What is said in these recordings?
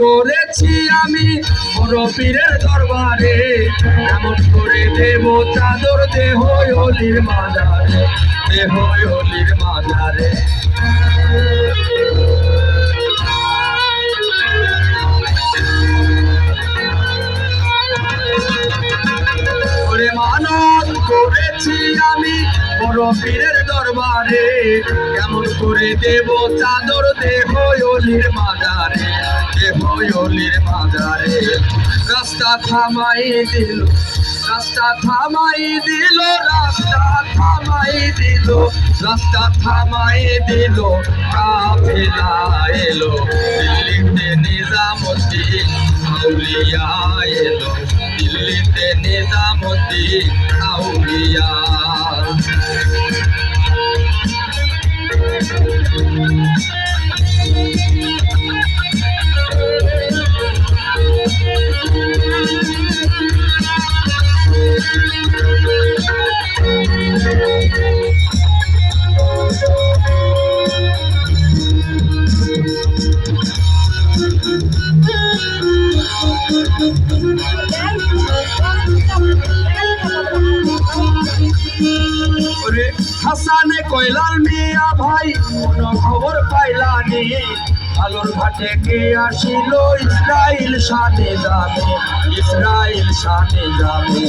করেছি আমি পীরের দরবারে। এমন করে দেব চাদর দেহ অলির মাজারে দেহ ওরে মানত করেছি আমি বড় পীরের দরবারে। কেমন করে দেব চাদর দেহ অলির মাজারে। অলির মাজারে রাস্তা থামাই দিল, রাস্তা থামাই দিল, রাস্তা থামাই দিল, রাস্তা থামাই দিল, কাফেলা এলো, দিল্লিতে নিজামুদ্দিন, আউলিয়া এলো, দিল্লিতে নিজামুদ্দিন, আউলিয়া হাসানে কয়লার মিয়া ভাই, কোনো খবর পাইলানি আলোর ঘাটে কে আসিল ইসরায়েল সাথে যাবে ইসরায়েল সাথে যাবে।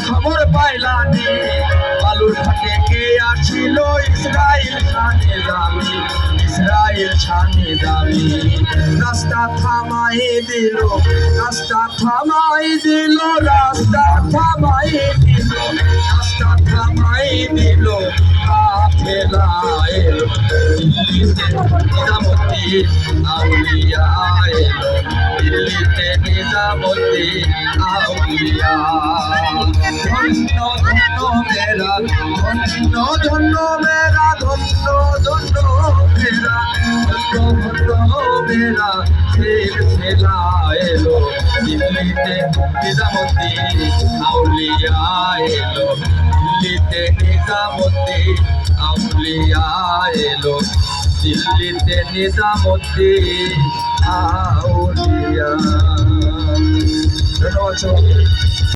খবর পাইলানি বালুর ঘাটে কে আসিল ইসরাইল শানে যাবে ইসরাইল শানে যাবে রাস্তা থামাই দিল রাস্তা থামাই দিল রাস্তা থামাই দিল রাস্তা থামাই দিল নিজামুদ্দিন আউলিয়া এলো দিল্লিতে নিজামুদ্দিন আউলিয়া। ধন্য ধন্য মেরা, ধন্য ধন্য মেরা, ধন্য ধন্য মেরা, ধন্য ধন্য মেরা, শের শেলা এলো। দিল্লিতে নিজামুদ্দিন আউলিয়া এলো। দিল্লিতে নিজামুদ্দিন আউলিয়া এলো। দিল্লিতে নিজামুদ্দিন আউলিয়া ধন্যবাদ।